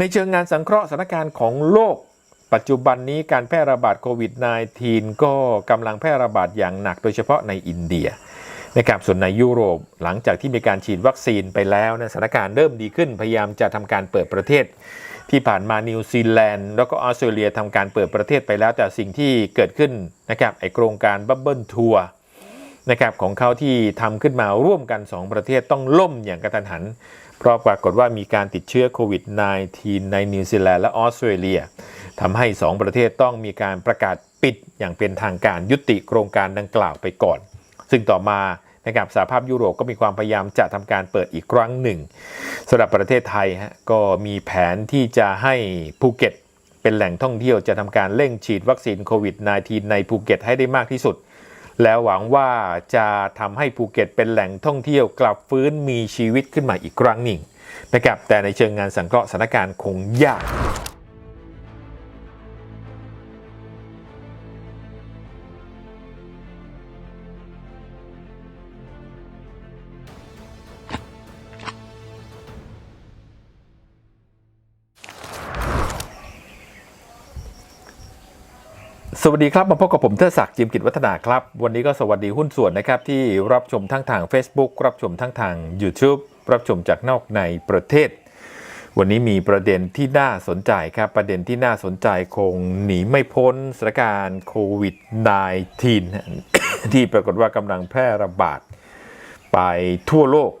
ในเชิงงานสังเคราะห์สถานการณ์ของโลก ปัจจุบันนี้การแพร่ระบาดโควิด -19 ก็กำลังแพร่ระบาดอย่างหนักโดยเฉพาะในอินเดียนะครับส่วนในยุโรปหลังจากที่มีการฉีดวัคซีนไปแล้วนะสถานการณ์เริ่มดีขึ้นพยายามจะทำการเปิดประเทศ ที่ผ่านมานิวซีแลนด์แล้วก็ออสเตรเลียทำการเปิดประเทศไปแล้ว แต่สิ่งที่เกิดขึ้นนะครับไอโครงการบับเบิลทัวร์นะครับของเขาที่ทำขึ้นมาร่วมกัน 2 ประเทศต้องล่มอย่างกระทันหัน เพราะปรากฏว่ามีการติดเชื้อโควิด -19 ในนิวซีแลนด์และออสเตรเลียทำให้ 2 ประเทศต้องมีการประกาศปิดอย่างเป็นทางการยุติโครงการดังกล่าวไปก่อน ซึ่งต่อมานะครับสหภาพยุโรปก็มีความพยายามจะทำการเปิดอีกครั้งหนึ่งสำหรับประเทศไทยฮะก็มีแผนที่จะให้ภูเก็ตเป็นแหล่งท่องเที่ยวจะทำการเร่งฉีดวัคซีนโควิด -19 ในภูเก็ตให้ได้มากที่สุด แล้วหวังว่าจะทำให้ภูเก็ตเป็นแหล่งท่องเที่ยวกลับฟื้นมีชีวิตขึ้นมาอีกครั้งหนึ่งนะครับแต่ในเชิงงานสังเคราะห์สถานการณ์คงยาก สวัสดีครับ มาพบกับผมเทอศักดิ์จิมกิจวัฒนาครับ วันนี้ก็สวัสดีหุ้นส่วนนะครับ ที่รับชมทั้งทาง Facebook รับชมทั้งทาง YouTube รับชมจากนอกในประเทศ วันนี้มีประเด็นที่น่าสนใจครับ ประเด็นที่น่าสนใจคงหนีไม่พ้นสถานการณ์โควิด -19 ที่ปรากฏว่ากำลังแพร่ระบาดไปทั่วโลก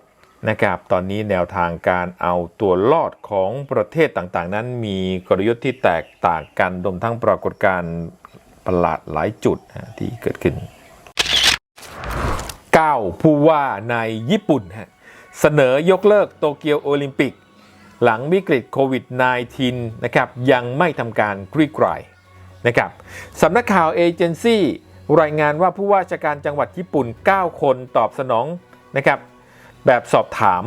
นะครับตอนนี้แนวทางการเอาตัวรอดของประเทศต่างๆ นั้นมีกลยุทธ์ที่แตกต่างกันรวมทั้งปรากฏการ ประหลาดหลายจุดที่เกิดขึ้น 9 ผู้ว่าในญี่ปุ่นเสนอยกเลิกโตเกียวโอลิมปิก หลังวิกฤตโควิด -19 นะครับยังไม่ทำการคลี่คลายนะครับสำนักข่าวเอเจนซี่รายงานว่าผู้ว่าราชการจังหวัดญี่ปุ่น 9 คนตอบสนองนะครับแบบสอบถาม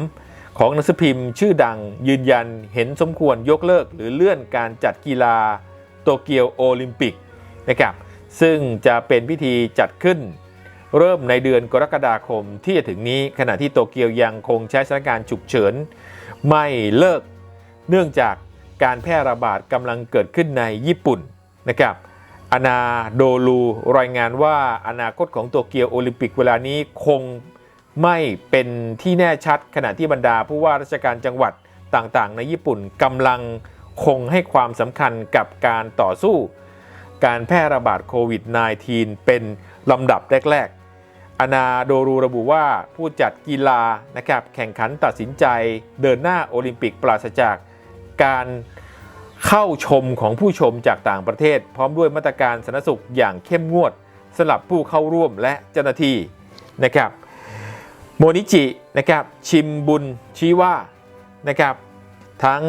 ของหนังสือพิมพ์ชื่อดังยืนยันเห็นสมควรยกเลิก หรือเลื่อนการจัดกีฬาโตเกียวโอลิมปิก นะครับซึ่งจะเป็นพิธีจัดขึ้น เริ่มในเดือนกรกฎาคมที่จะถึงนี้ขณะที่โตเกียวยังคงใช้สถานการณ์ฉุกเฉินไม่เลิกเนื่องจากการแพร่ระบาดกำลังเกิดขึ้นในญี่ปุ่นนะครับอนาโดลูรายงานว่าอนาคตของโตเกียวโอลิมปิกเวลานี้คงไม่เป็นที่แน่ชัดขณะที่บรรดาผู้ว่าราชการจังหวัดต่างๆ ในญี่ปุ่นกำลังคงให้ความสำคัญกับการต่อสู้ การแพร่ระบาดโควิด -19 เป็นลำดับแรก ๆ อนาโดรูระบุว่าผู้จัดกีฬานะครับแข่งขันตัดสินใจเดินหน้าโอลิมปิกปราศจากการเข้าชมของผู้ชมจากต่างประเทศ พร้อมด้วยมาตรการสาธารณสุขอย่างเข้มงวดสำหรับผู้เข้าร่วมและเจ้าหน้าที่นะครับโมนิจินะครับชิมบุญชี้ว่านะครับ ทั้ง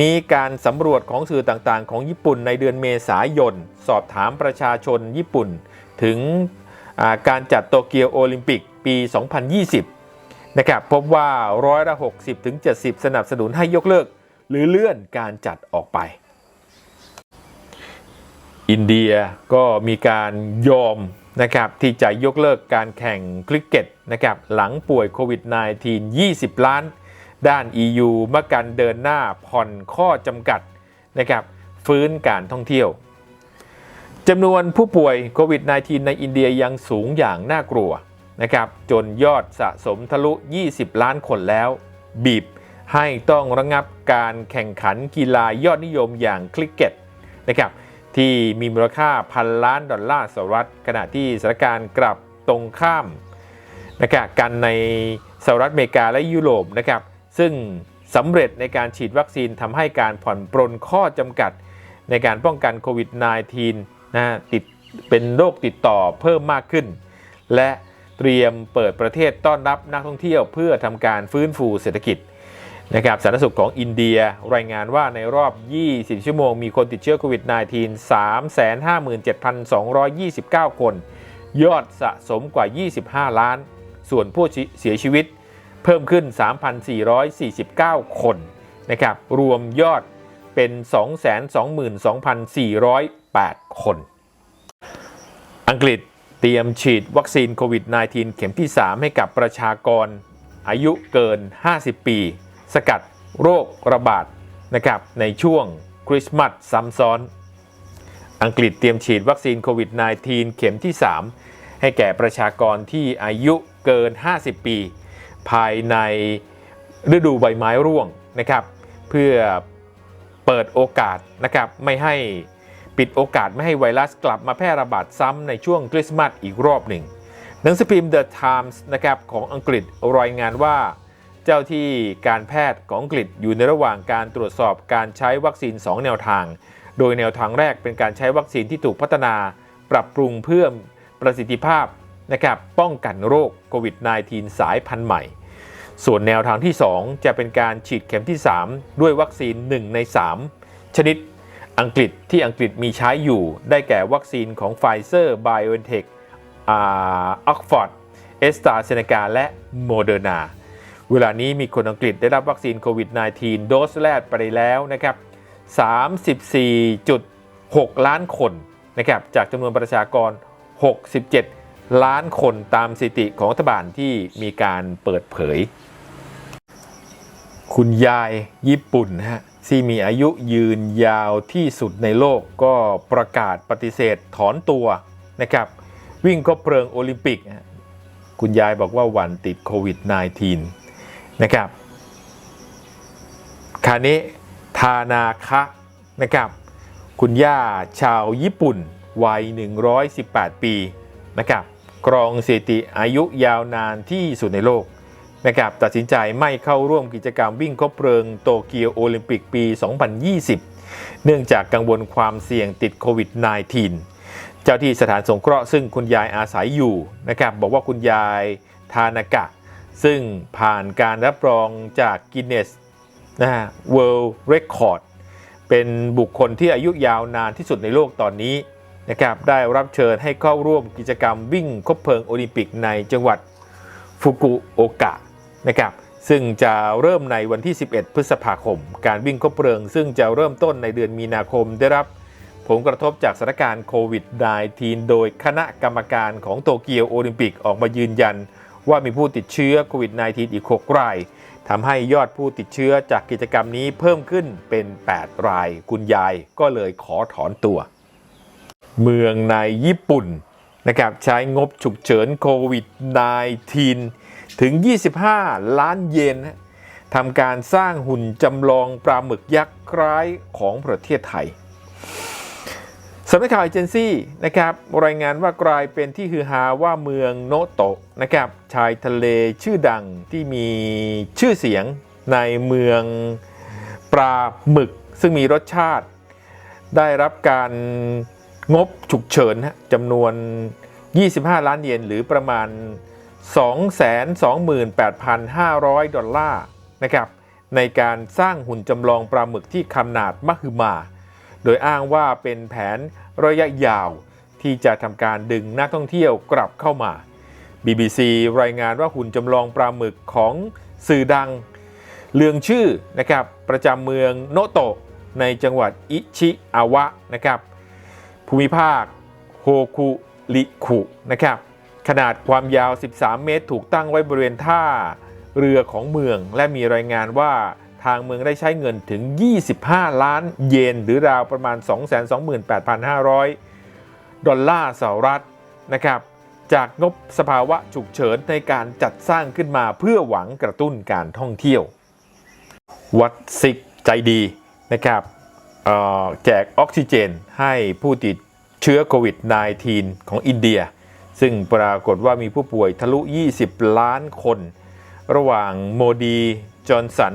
นี้การสำรวจของสื่อต่างๆ ของญี่ปุ่นในเดือนเมษายน สอบถามประชาชนญี่ปุ่น ถึงการจัดโตเกียวโอลิมปิกปี 2020 นะครับพบว่าร้อยละ 60ถึง70 สนับสนุนให้ยกเลิก หรือเลื่อนการจัดออกไป อินเดียก็มีการยอมนะครับที่จะยกเลิกการแข่งคริกเก็ตนะครับหลังป่วยโควิด -19 20 ล้าน ด้าน EU เมื่อการเดินหน้าผ่อนข้อจำกัดนะครับฟื้นการท่องเที่ยวจำนวนผู้ป่วยโควิด -19 ในอินเดียยังสูงอย่างน่ากลัวนะครับจนยอดสะสมทะลุ 20 ล้านคนแล้ว บีบให้ต้องระงับการแข่งขันกีฬายอดนิยมอย่างคริกเก็ตนะครับที่มีมูลค่าพันล้านดอลลาร์สหรัฐขณะที่สถานการณ์กลับตรงข้ามนะครับกันในสหรัฐอเมริกาและยุโรปนะครับ ซึ่งสำเร็จในการฉีดวัคซีนทำให้การผ่อนปรนข้อจำกัดในการป้องกันโควิด -19 นะติดเป็นโรคติดต่อเพิ่มมากขึ้น และเตรียมเปิดประเทศต้อนรับนักท่องเที่ยวเพื่อทำการฟื้นฟูเศรษฐกิจนะครับสาธารณสุขของอินเดียรายงานว่าในรอบ 20 ชั่วโมง มีคนติดเชื้อโควิด -19 357,229 คน ยอดสะสมกว่า 25 ล้าน ส่วนผู้เสียชีวิต เพิ่มขึ้น 3,449 คนนะครับรวมยอดเป็น 222,408 คน อังกฤษเตรียมฉีดวัคซีนโควิด -19 เข็มที่ 3 ให้กับประชากรอายุเกิน 50 ปี สกัดโรคระบาดนะครับในช่วงคริสต์มาสซ้ำซ้อน อังกฤษเตรียมฉีดวัคซีนโควิด -19 เข็มที่ 3 ให้แก่ประชากรที่อายุเกิน 50 ปี ภายในฤดูใบไม้ร่วงนะครับ เพื่อเปิดโอกาสนะครับไม่ให้ปิดโอกาสไม่ให้ไวรัสกลับมาแพร่ระบาดซ้ำในช่วงคริสต์มาสอีกรอบหนึ่งหนังสือพิมพ์ The Times นะครับของอังกฤษรายงานว่า เจ้าที่การแพทย์ของอังกฤษอยู่ในระหว่างการตรวจสอบการใช้วัคซีน 2 แนวทาง โดยแนวทางแรกเป็นการใช้วัคซีนที่ถูกพัฒนา ปรับปรุงเพื่อประสิทธิภาพ นะครับป้องกันโรคโควิด -19 สายพันธุ์ใหม่ ส่วนแนวทางที่ 2 จะเป็นการฉีดเข็มที่ 3 ด้วยวัคซีน 1 ใน 3 ชนิดอังกฤษที่อังกฤษมีใช้อยู่ได้แก่วัคซีนของไฟเซอร์ไบโอเอนเทคออกฟอร์ดเอสตาเซเนกาและโมเดอร์นาเวลานี้มีคนอังกฤษได้รับวัคซีนโควิด -19 โดสแรกไปแล้วนะครับ 34.6 ล้านคนนะครับจากจำนวนประชากร 67 ล้านคนตามสถิติของรัฐบาลที่มีการเปิดเผย คุณยายญี่ปุ่นนะฮะที่มีอายุยืนยาวที่สุดในโลกก็ประกาศปฏิเสธถอนตัวนะครับ วิ่งคบเพลิงโอลิมปิก คุณยายบอกว่าหวันติดโควิด -19 นะครับคานะทานาคะนะครับ คุณย่าชาวญี่ปุ่น วัย 118 ปีนะครับ กรองสถิติอายุยาวนานที่สุดในโลกนะครับตัดสินใจไม่เข้าร่วมกิจกรรมวิ่งคบเพลิงโตเกียวโอลิมปิกปี 2020 เนื่องจากกังวลความเสี่ยงติดโควิด -19 เจ้าที่สถานสงเคราะห์ซึ่งคุณยายอาศัยอยู่นะครับบอกว่าคุณยายทานากะ ซึ่งผ่านการรับรองจากกินเนสนะฮะ World Record เป็นบุคคลที่อายุยาวนานที่สุดในโลกตอนนี้ นะครับได้รับเชิญให้เข้าร่วมกิจกรรมวิ่งคบเพลิงโอลิมปิกในจังหวัดฟุกุโอกะนะครับซึ่งจะเริ่มในวันที่ 11 พฤษภาคม การวิ่งคบเพลิง ซึ่งจะเริ่มต้นในเดือนมีนาคมได้รับผลกระทบจากสถานการณ์โควิด -19 โดยคณะกรรมการของโตเกียวโอลิมปิกออกมายืนยัน ว่ามีผู้ติดเชื้อโควิด -19 อีก 6 รายทำให้ยอดผู้ติดเชื้อจากกิจกรรมนี้เพิ่มขึ้นเป็น 8 ราย คุณยายก็เลยขอถอนตัว เมืองในญี่ปุ่นนะครับใช้งบฉุกเฉินโควิด -19 ถึง 25 ล้านเยนนะทำการสร้างหุ่นจำลองปลาหมึกยักษ์คล้ายของประเทศไทยสำนักข่าวเอเจนซี่นะครับรายงานว่ากลายเป็นที่ฮือฮาว่าเมืองโนโตะนะครับชายทะเลชื่อดังที่มีชื่อเสียงในเมืองปลาหมึก ซึ่งมีรสชาติ ได้รับการ งบฉุกเฉินฮะจำนวน 25 ล้านเยนหรือประมาณ 228,500 ดอลลาร์นะครับในการสร้างหุ่นจำลองปลาหมึกที่ขนาดมหึมา โดยอ้างว่าเป็นแผนระยะยาวที่จะทำการดึงนักท่องเที่ยวกลับเข้ามา BBC รายงานว่าหุ่นจำลองปลาหมึกของสื่อดัง เลืองชื่อนะครับประจำเมืองโนโตะในจังหวัดอิชิอาวะนะครับ ภูมิภาคโฮคุริคุนะครับขนาดความยาว 13 เมตร ถูกตั้งไว้บริเวณท่าเรือของเมือง และมีรายงานว่าทางเมืองได้ใช้เงินถึง 25 ล้านเยน หรือราวประมาณ 228,500 ดอลลาร์สหรัฐนะครับจากงบสภาวะฉุกเฉินในการจัดสร้างขึ้นมาเพื่อหวังกระตุ้นการท่องเที่ยว วัดซิกใจดีนะครับ แจกออกซิเจนให้ผู้ติดเชื้อโควิด -19 ของอินเดีย ซึ่งปรากฏว่ามีผู้ป่วยทะลุ 20 ล้านคน ระหว่างโมดี จอห์นสัน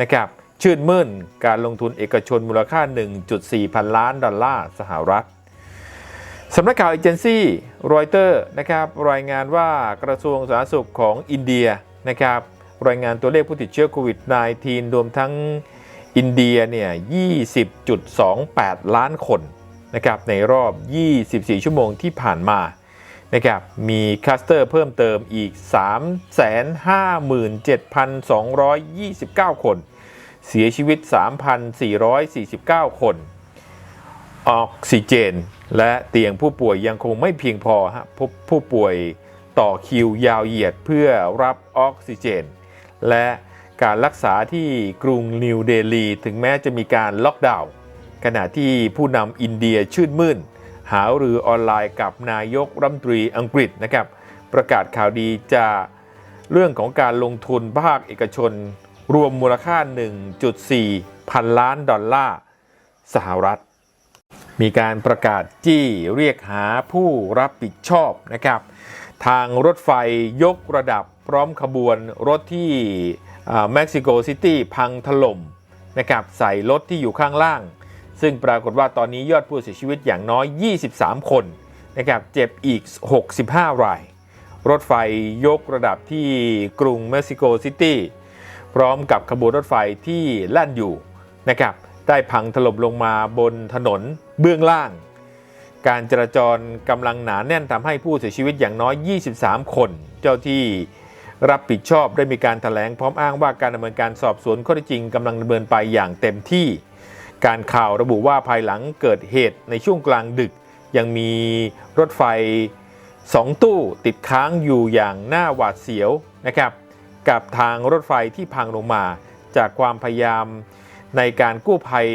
นะครับ ชื่นมื่นการลงทุนเอกชนมูลค่า 1.4 พันล้านดอลลาร์สหรัฐสำนักข่าวเอเจนซี่รอยเตอร์นะครับรายงานว่ากระทรวงสาธารณสุขของอินเดียนะครับรายงานตัวเลขผู้ติดเชื้อโควิด -19 รวมทั้ง อินเดียเนี่ย 20.28 ล้านคนนะครับในรอบ 24 ชั่วโมงที่ผ่านมานะครับมีคลัสเตอร์เพิ่มเติมอีก 357,229 คน เสียชีวิต 3,449 คน ออกซิเจน และเตียงผู้ป่วยยังคงไม่เพียงพอฮะผู้ป่วยต่อคิวยาวเหยียดเพื่อรับออกซิเจน และ การรักษาที่กรุงนิวเดลี ถึงแม้จะมีการล็อกดาวน์ขณะที่ผู้นำอินเดียชื่นมื่น หาหรือออนไลน์กับนายกรัฐมนตรีอังกฤษนะครับประกาศข่าวดีจะเรื่องของการลงทุนภาคเอกชน รวมมูลค่า 1.4 พันล้านดอลลาร์สหรัฐ มีการประกาศจี้เรียกหาผู้รับผิดชอบนะครับ ทางรถไฟยกระดับพร้อมขบวนรถที่ เม็กซิโกซิตี้พังถล่มนะครับใส่รถที่อยู่ข้างล่าง ซึ่งปรากฏว่าตอนนี้ยอดผู้เสียชีวิตอย่างน้อย 23 คนนะครับเจ็บอีก 65 ราย รถไฟยกระดับที่กรุงเม็กซิโกซิตี้พร้อมกับขบวนรถไฟที่แล่นอยู่นะครับได้พังถล่มลงมาบนถนนเบื้องล่าง การจราจรกำลังหนาแน่นทำให้ผู้เสียชีวิตอย่างน้อย 23 คน เจ้าที่ รับผิดชอบได้มีการถแถลงพร้อมอ้างว่าการดำเนินการสอบสวนข้อเท็จจริงกำลังดำเนินไปอย่างเต็มที่ การข่าวระบุว่าภายหลังเกิดเหตุในช่วงกลางดึก ยังมีรถไฟ 2 ตู้ติดค้างอยู่อย่างน่าหวาดเสียวนะครับกับทางรถไฟที่พังลงมา จากความพยายามในการกู้ภัย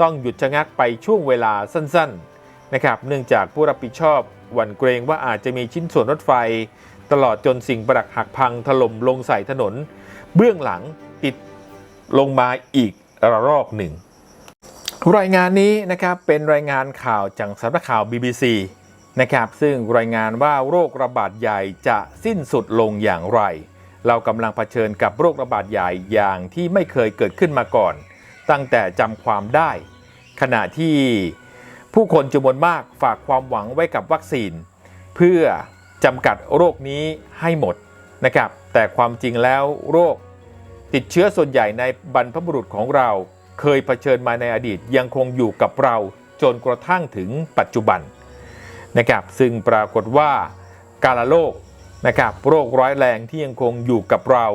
ต้องหยุดชะงักไปช่วงเวลาสั้น ๆนะครับ เนื่องจากผู้รับผิดชอบหวั่นเกรงว่าอาจจะมีชิ้นส่วนรถไฟ ตลอดจนสิ่งประดักหักพังถล่มลงใส่ถนน เบื้องหลังติดลงมาอีกระลอกหนึ่ง รายงานนี้นะครับเป็นรายงานข่าวจากสำนักข่าว BBC นะครับซึ่งรายงานว่าโรคระบาดใหญ่จะสิ้นสุดลงอย่างไร เรากำลังเผชิญกับโรคระบาดใหญ่อย่างที่ไม่เคยเกิดขึ้นมาก่อน ตั้งแต่จำความได้ ขณะที่ผู้คนจำนวนมากฝากความหวังไว้กับวัคซีน เพื่อ จำกัดโรคนี้ให้หมดนะครับ แต่ความจริงแล้วโรค ติดเชื้อส่วนใหญ่ในบรรพบุรุษของเรา เคยเผชิญมาในอดีตยังคงอยู่กับเราจนกระทั่งถึงปัจจุบันนะครับ ซึ่งปรากฏว่าการละโรคนะครับโรคร้ายแรงที่ยังคงอยู่กับเรา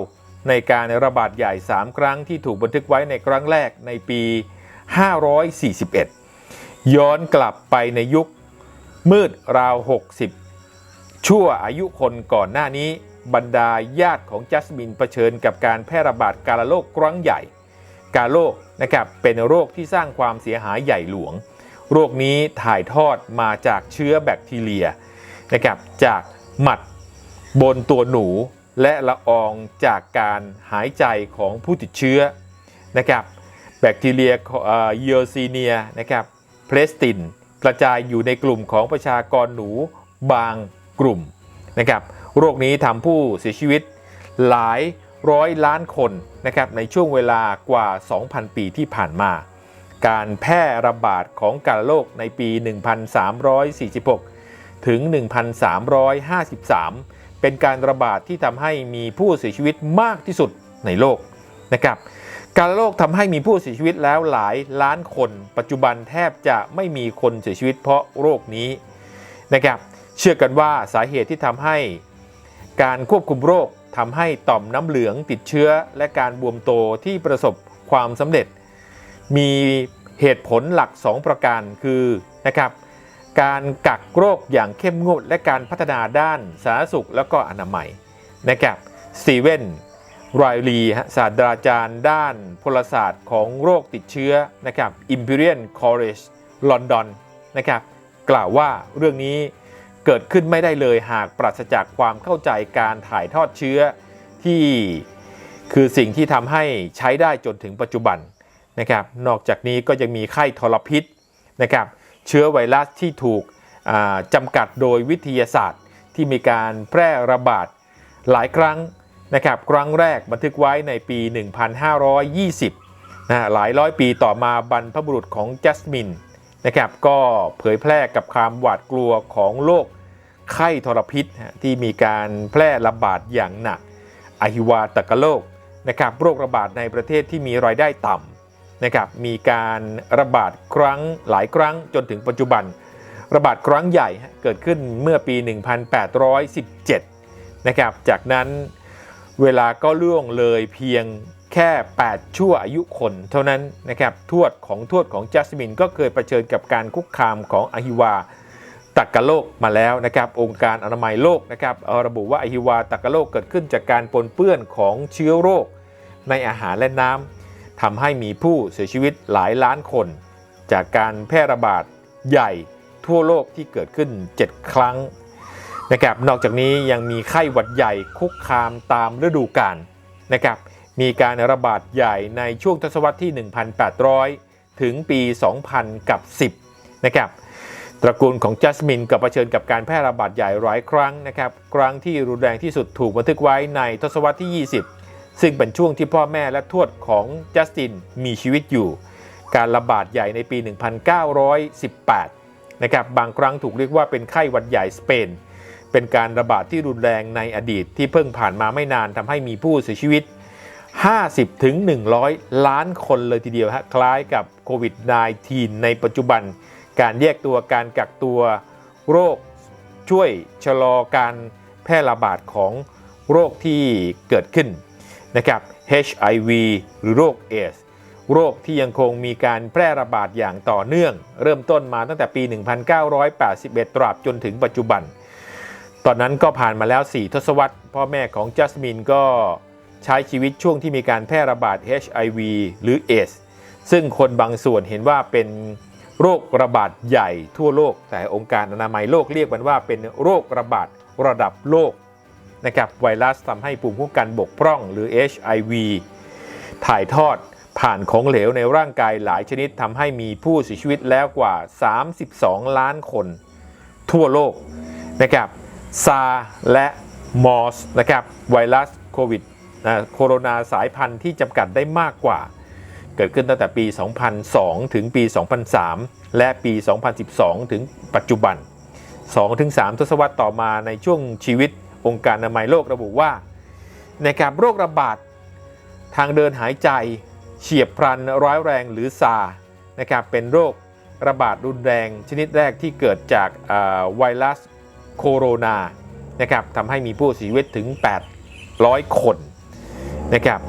ในการระบาดใหญ่ 3 ครั้งที่ถูกบันทึกไว้ในครั้งแรกในปี 541 ย้อนกลับไปในยุคมืดราว 60 ชั่วอายุคนก่อนหน้านี้ บรรดาญาติของจัสมินเผชิญกับการแพร่ระบาดการโรคครั้งใหญ่ การโรคนะครับเป็นโรคที่สร้างความเสียหายใหญ่หลวง โรคนี้ถ่ายทอดมาจากเชื้อแบคทีเรียนะครับจากหมัดบนตัวหนูและละอองจากการหายใจของผู้ติดเชื้อนะครับแบคทีเรียเยอซีเนียนะครับเพลสติน กระจายอยู่ในกลุ่มของประชากรหนูบาง กลุ่มนะครับโรคนี้ทำผู้เสียชีวิตหลายร้อยล้านคนนะครับในช่วงเวลากว่า 2,000 ปีที่ผ่านมา การแพร่ระบาดของการโรคในปี 1346 ถึง 1353 เป็นการระบาดที่ทำให้มีผู้เสียชีวิตมากที่สุดในโลกนะครับการโรคทำให้มีผู้เสียชีวิตแล้วหลายล้านคน ปัจจุบันแทบจะไม่มีคนเสียชีวิตเพราะโรคนี้นะครับ เชื่อกันว่าสาเหตุที่ทำให้การควบคุมโรคทำให้ต่อมน้ำเหลืองติดเชื้อ และการบวมโตที่ประสบความสำเร็จ มีเหตุผลหลัก 2 ประการคือนะครับการกักโรคอย่างเข้มงวดและการพัฒนาด้านสาธารณสุขและก็อนามัยนะครับสตีเวนไรลีศาสตราจารย์ด้านพลศาสตร์ของโรคติดเชื้อนะครับ Imperial College London นะครับกล่าวว่าเรื่องนี้ เกิดขึ้นไม่ได้เลยหากปราศจากความเข้าใจการถ่ายทอดเชื้อที่คือสิ่งที่ทำให้ใช้ได้จนถึงปัจจุบันนะครับ นอกจากนี้ก็ยังมีไข้ทรพิษนะครับ เชื้อไวรัสที่ถูกจำกัดโดยวิทยาศาสตร์ ที่มีการแพร่ระบาดหลายครั้งนะครับ ครั้งแรกบันทึกไว้ในปี 1520นะหลายร้อยปีต่อมาบรรพบุรุษของจัสมิน นะครับก็เผยแพร่กับความหวาดกลัวของโรคไข้ทรพิษที่มีการแพร่ระบาดอย่างหนักอหิวาตกโรคนะครับโรคระบาดในประเทศที่มีรายได้ต่ำนะครับมีการระบาดครั้งหลายครั้งจนถึงปัจจุบัน ระบาดครั้งใหญ่เกิดขึ้นเมื่อปี 1817นะครับจากนั้นเวลาก็ล่วงเลยเพียง แค่ 8 ชั่วอายุคนเท่านั้นนะครับทวดของทวดของจัสมินก็เคยเผชิญกับการคุกคามของอหิวาตักกะโลกมาแล้วนะครับองค์การอนามัยโลกนะครับระบุว่าอหิวาตักกะโลกเกิดขึ้นจากการปนเปื้อนของเชื้อโรค ในอาหารและน้ำทำให้มีผู้เสียชีวิตหลายล้านคน จากการแพร่ระบาดใหญ่ทั่วโลกที่เกิดขึ้น 7 ครั้งนะครับนอกจากนี้ยังมีไข้หวัดใหญ่คุกคามตามฤดูกาลนะครับ มีการระบาดใหญ่ในช่วงทศวรรษที่ 1,800 ถึงปี 2000 กับ 10 นะครับ ตระกูลของจัสมินกับเผชิญกับการแพร่ระบาดใหญ่หลายครั้งนะครับ ครั้งที่รุนแรงที่สุดถูกบันทึกไว้ในทศวรรษที่ 20 ซึ่งเป็นช่วงที่พ่อแม่และทวดของจัสตินมีชีวิตอยู่ การระบาดใหญ่ในปี 1918 นะครับ บางครั้งถูกเรียกว่าเป็นไข้หวัดใหญ่สเปน เป็นการระบาดที่รุนแรงในอดีตที่เพิ่งผ่านมาไม่นานทำให้มีผู้เสียชีวิต 50 ถึง 100 ล้านคนเลยทีเดียวฮะคล้ายกับโควิด -19 ในปัจจุบัน การแยกตัวการกักตัวโรคช่วยชะลอการแพร่ระบาดของโรคที่เกิดขึ้นนะครับ HIV หรือโรคเอสโรคที่ยังคงมีการแพร่ระบาดอย่างต่อเนื่อง เริ่มต้นมาตั้งแต่ปี 1981 ตราบจนถึงปัจจุบัน ตอนนั้นก็ผ่านมาแล้ว 4 ทศวรรษพ่อแม่ของจัสมินก็ ใช้ชีวิตช่วงที่มีการแพร่ระบาด HIV หรือเอสซึ่งคนบางส่วนเห็นว่าเป็นโรคระบาดใหญ่ทั่วโลก แต่องค์การอนามัยโลกเรียกมันว่าเป็นโรคระบาดระดับโลกนะครับไวรัสทำให้ภูมิคุ้มกันบกพร่องหรือ HIV ถ่ายทอดผ่านของเหลวในร่างกายหลายชนิดทำให้มีผู้เสียชีวิตแล้วกว่า 32 ล้านคน ทั่วโลกนะครับซาและมอสนะครับไวรัสโควิด นะโคโรนาสายพันธุ์ที่จำกัดได้มากกว่า เกิดขึ้นตั้งแต่ปี 2002 ถึงปี 2003 และปี 2012 ถึงปัจจุบัน 2-3 ทศวรรษต่อมาในช่วงชีวิตองค์การอนามัยโลกระบุว่า ในะครับโรคระบาดทางเดินหายใจเฉียบพลันร้ายแรงหรือซานะครับเป็นโรคระบาดรุนแรงชนิดแรกที่เกิดจากไวรัสโคโรนานะครับทำให้มีผู้เสียชีวิตถึง 800 คน นะครับ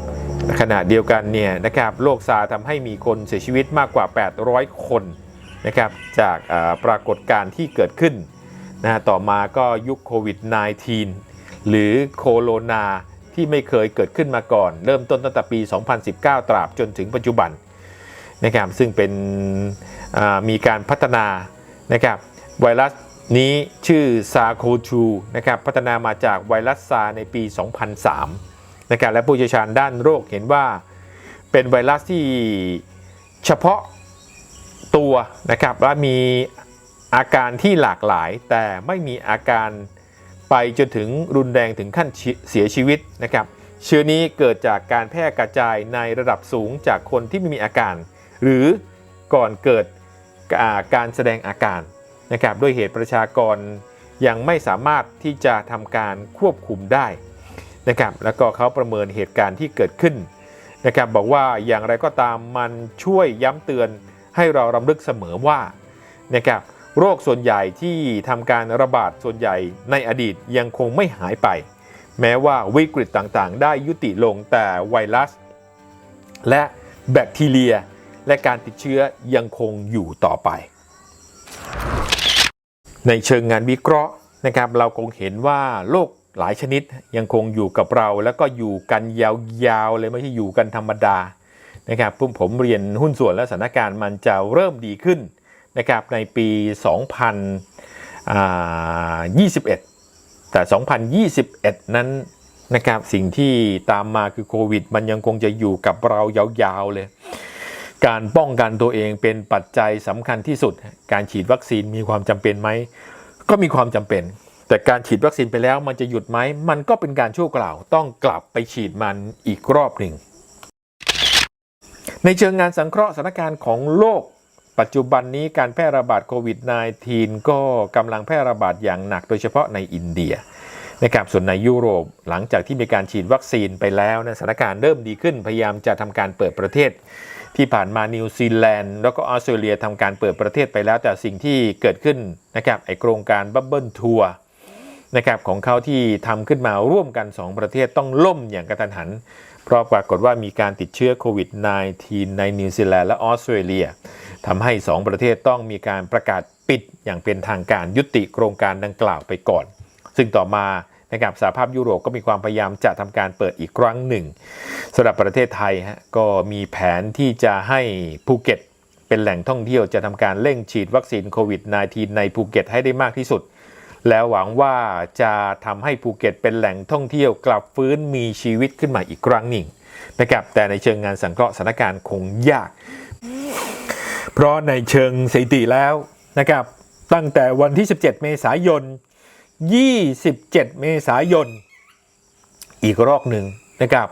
ขณะเดียวกันเนี่ยนะครับโรคซาทำให้มีคนเสียชีวิตมากกว่า 800 คนนะครับจากปรากฏการณ์ที่เกิดขึ้นนะต่อมาก็ยุคโควิด -19 หรือโคโรนาที่ไม่เคยเกิดขึ้นมาก่อน เริ่มต้นตั้งแต่ปี 2019 ตราบจนถึงปัจจุบันนะครับซึ่งเป็นมีการพัฒนานะครับไวรัสนี้ชื่อซาโคชูนะครับพัฒนามาจากไวรัสซาในปี 2003 นะครับและผู้เชี่ยวชาญด้านโรคเห็นว่าเป็นไวรัสที่เฉพาะตัวนะครับและมีอาการที่หลากหลาย แต่ไม่มีอาการไปจนถึงรุนแรงถึงขั้นเสียชีวิตนะครับเชื้อนี้เกิดจากการแพร่กระจายในระดับสูงจากคนที่ไม่มีอาการ หรือก่อนเกิดาการแสดงอาการนะครับด้วยเหตุประชากรยังไม่สามารถที่จะทำการควบคุมได้ นะครับแล้วก็เขาประเมินเหตุการณ์ที่เกิดขึ้นนะครับบอกว่าอย่างไรก็ตามมันช่วยย้ำเตือนให้เรารำลึกเสมอว่านะครับโรคส่วนใหญ่ที่ทำการระบาดส่วนใหญ่ในอดีตยังคงไม่หายไป แม้ว่าวิกฤตต่างๆ ได้ยุติลงแต่ไวรัส และแบคทีเรีย และการติดเชื้อยังคงอยู่ต่อไป ในเชิงงานวิเคราะห์นะครับเราคงเห็นว่าโรค หลายชนิดยังคงอยู่กับเรา แล้วก็อยู่กันยาวๆเลยไม่ใช่อยู่กันธรรมดานะครับผมผมเรียนหุ้นส่วนและสถานการณ์มันจะเริ่มดีขึ้นนะครับในปี 2021 แต่ 2021 นั้นนะครับสิ่งที่ตามมาคือโควิด มันยังคงจะอยู่กับเรายาวๆเลย การป้องกันตัวเองเป็นปัจจัยสำคัญที่สุด การฉีดวัคซีนมีความจำเป็นไหม ก็มีความจำเป็น แต่การฉีดวัคซีนไปแล้วมันจะหยุดไหม มันก็เป็นการชั่วคราว ต้องกลับไปฉีดมันอีกรอบหนึ่ง ในเชิงงานสังเคราะห์สถานการณ์ของโลก ปัจจุบันนี้การแพร่ระบาดโควิด -19 ก็กำลังแพร่ระบาดอย่างหนักโดยเฉพาะในอินเดียนะครับส่วนในยุโรปหลังจากที่มีการฉีดวัคซีนไปแล้วนะสถานการณ์เริ่มดีขึ้นพยายามจะทำการเปิดประเทศ ที่ผ่านมานิวซีแลนด์แล้วก็ออสเตรเลียทำการเปิดประเทศไปแล้ว แต่สิ่งที่เกิดขึ้นนะครับไอโครงการบับเบิลทัวร์ นะครับของเขาที่ทำขึ้นมาร่วมกัน 2 ประเทศต้องล่มอย่างกระทันหัน เพราะปรากฏว่ามีการติดเชื้อโควิด -19 ในนิวซีแลนด์และออสเตรเลียทำให้ 2 ประเทศต้องมีการประกาศปิดอย่างเป็นทางการยุติโครงการดังกล่าวไปก่อน ซึ่งต่อมานะครับสหภาพยุโรปก็มีความพยายามจะทำการเปิดอีกครั้งหนึ่งสำหรับประเทศไทยฮะก็มีแผนที่จะให้ภูเก็ต เป็นแหล่งท่องเที่ยวจะทำการเร่งฉีดวัคซีนโควิด -19 ในภูเก็ตให้ได้มากที่สุด แล้วหวังว่าจะทำให้ภูเก็ตเป็นแหล่งท่องเที่ยวกลับฟื้นมีชีวิตขึ้นมาอีกครั้งหนึ่งนะครับแต่ในเชิงงานสังเคราะห์สถานการณ์คงยาก เพราะในเชิงสถิติแล้วนะครับตั้งแต่วันที่ 17 เมษายน 27 เมษายน อีกรอบหนึ่งนะครับ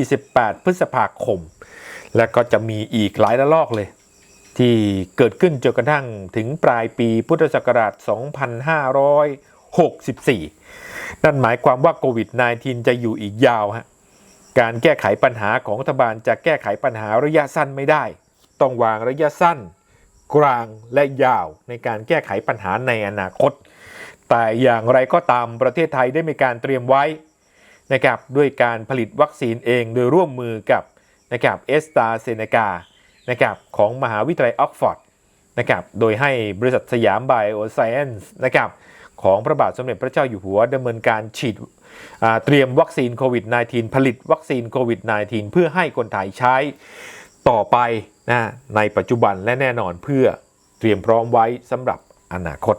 28 พฤษภาคม และก็จะมีอีกหลายระลอกเลย ที่เกิดขึ้นจนกระทั่งถึงปลายปีพุทธศักราช 2564 นั่นหมายความว่าโควิด -19 จะอยู่อีกยาวฮะการแก้ไขปัญหาของรัฐบาลจะแก้ไขปัญหาระยะสั้นไม่ได้ ต้องวางระยะสั้น กลางและยาวในการแก้ไขปัญหาในอนาคต แต่อย่างไรก็ตามประเทศไทยได้มีการเตรียมไว้นะครับด้วยการผลิตวัคซีนเองโดยร่วมมือกับนะครับเอสตาเซเนกา นะครับของมหาวิทยาลัยออกฟอร์ดนะครับโดยให้บริษัทสยามไบโอไซเอนส์นะครับของพระบาทสมเด็จพระเจ้าอยู่หัวดำเนินการฉีดเตรียมวัคซีนโควิด -19 ผลิตวัคซีนโควิด -19 เพื่อให้คนไทยใช้ต่อไปนะในปัจจุบันและแน่นอนเพื่อเตรียมพร้อมไว้สำหรับอนาคต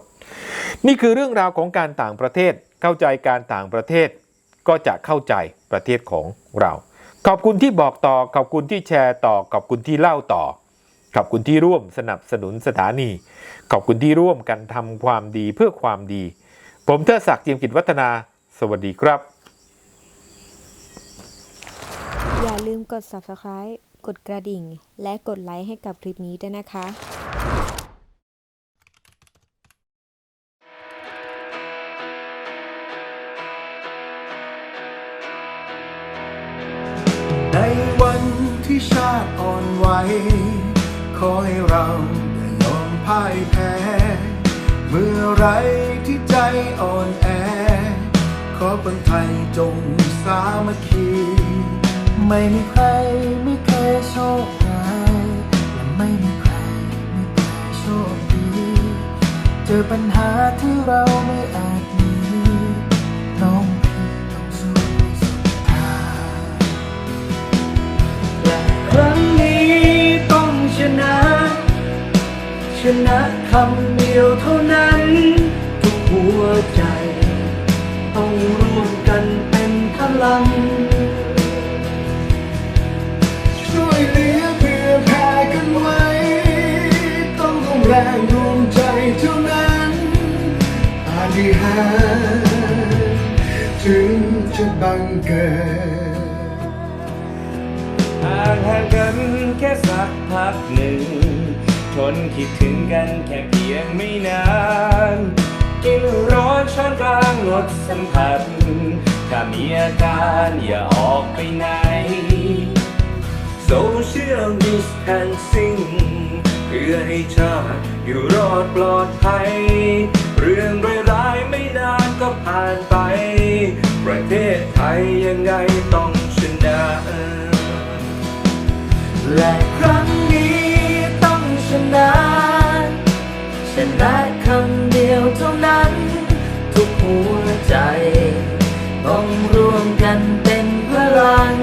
นี่คือเรื่องราวของการต่างประเทศเข้าใจการต่างประเทศ ก็จะเข้าใจประเทศของเรา ขอบคุณที่บอกต่อ ขอบคุณที่แชร์ต่อ ขอบคุณที่เล่าต่อ ขอบคุณที่ร่วมสนับสนุนสถานี ขอบคุณที่ร่วมกันทำความดีเพื่อความดี ผมเทดศักดิ์เจียมกิจวัฒนา สวัสดีครับ อย่าลืมกด subscribe กดกระดิ่ง และกดไลค์ให้กับคลิปนี้ด้วยนะคะ คนไทยจงสามัคคี ไม่มีใครไม่เคยโชคร้ายและไม่มีใครไม่เคยโชคดี เจอปัญหาที่เราไม่อาจหนีน้องพี่ต้องสู้สุดทางและครั้งนี้ต้องชนะ ชนะคำเดียวเท่านั้น ทุกหัวใจ ลัง ช่วยเหลือเพื่อแผ่กันไว้ ต้องร่วมแรงรวมใจเท่านั้นอาฏิหาริย์ถึงจะบังเกิดห่างห่างกันแค่สักพักหนึ่ง ทนคิดถึงกันแค่เพียงไม่นาน กินร้อนช้อนกลางงดสัมผัส ถ้ามีอาการอย่าออกไปไหน Social distancing เพื่อให้ชาติอยู่รอดปลอดภัย เรื่องร้ายๆไม่นานก็ผ่านไป ประเทศไทยยังไงต้องชนะ และครั้งนี้ต้องชนะชนะคำเดียวเท่านั้น ทุกหัวใจ ต้องร่วมกันเป็นพลัง